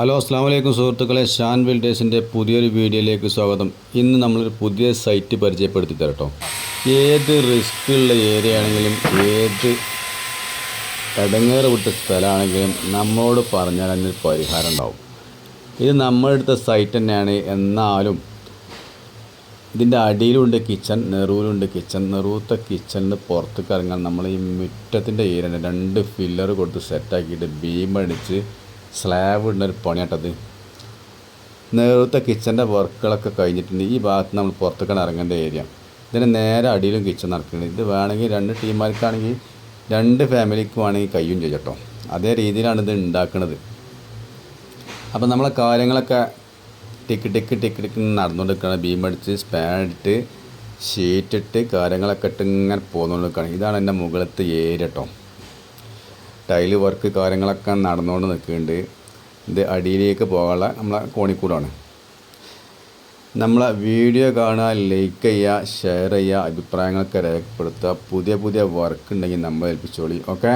Hello അസ്സാം വലൈക്കും സുഹൃത്തുക്കളെ. ഷാൻ ബിൽഡേഴ്സിന്റെ പുതിയൊരു വീഡിയോയിലേക്ക് സ്വാഗതം. ഇന്ന് നമ്മളൊരു പുതിയ സൈറ്റ് പരിചയപ്പെടുത്തി തരട്ടോ. ഏത് റിസ്ക് ഉള്ള ഏരിയ ആണെങ്കിലും ഏത് ഇടങ്ങേറ് വിട്ട സ്ഥലമാണെങ്കിലും നമ്മളോട് പറഞ്ഞാൽ അതിന് പരിഹാരം ഉണ്ടാവും. ഇത് നമ്മളെടുത്ത സൈറ്റ് തന്നെയാണ്. എന്നാലും ഇതിന്റെ അടിയിലുണ്ട് കിച്ചൺ നെറൂലുണ്ട് കിച്ചൺ. നെറൂത്ത കിച്ചണിന് പുറത്തേക്ക് ഇറങ്ങാൻ നമ്മൾ ഈ മുറ്റത്തിന്റെ ഏരിയ രണ്ട് ഫില്ലർ കൊടുത്ത് സെറ്റാക്കിയിട്ട് ബീം അടിച്ച് സ്ലാബ് ഇടുന്ന ഒരു പണിയാട്ടത് നേരത്തെ കിച്ചന്റെ വർക്കുകളൊക്കെ കഴിഞ്ഞിട്ടുണ്ട്. ഈ ഭാഗത്ത് നമ്മൾ പുറത്തേക്കാണ് ഇറങ്ങേണ്ട ഏരിയ ഇതിന് നേരെ അടിയിലും കിച്ചൺ നടക്കുന്നുണ്ട്. ഇത് വേണമെങ്കിൽ രണ്ട് ടീമാർക്കാണെങ്കിൽ രണ്ട് ഫാമിലിക്ക് വേണമെങ്കിൽ കയ്യും ചെയ്യട്ടോ അതേ രീതിയിലാണ് ഇത് ഉണ്ടാക്കുന്നത് അപ്പോൾ നമ്മളെ കാര്യങ്ങളൊക്കെ ടിക്ക് ടിക്ക് ടിക്ക് ടിക്ക് നടന്നുകൊണ്ടിരിക്കുകയാണ്. ബീം സ്പാനിട്ട് ഷീറ്റിട്ട് കാര്യങ്ങളൊക്കെ ഇട്ട് ഇങ്ങനെ പോന്നുകൊണ്ടിരിക്കുകയാണ്. ഇതാണ് എന്റെ മുകളിലത്തെ ഏരിയ കേട്ടോ ടൈൽ വർക്ക് കാര്യങ്ങളൊക്കെ നടന്നുകൊണ്ട് നിൽക്കുന്നുണ്ട്. ഇത് അടിയിലേക്ക് പോകാനുള്ള നമ്മളെ കോണിക്കൂടാണ്. നമ്മളെ വീഡിയോ കാണുക ലൈക്ക് ചെയ്യുക ഷെയർ ചെയ്യുക അഭിപ്രായങ്ങളൊക്കെ രേഖപ്പെടുത്തുക. പുതിയ പുതിയ വർക്ക് ഉണ്ടെങ്കിൽ നമ്മൾ ഏൽപ്പിച്ചോളി. ഓക്കെ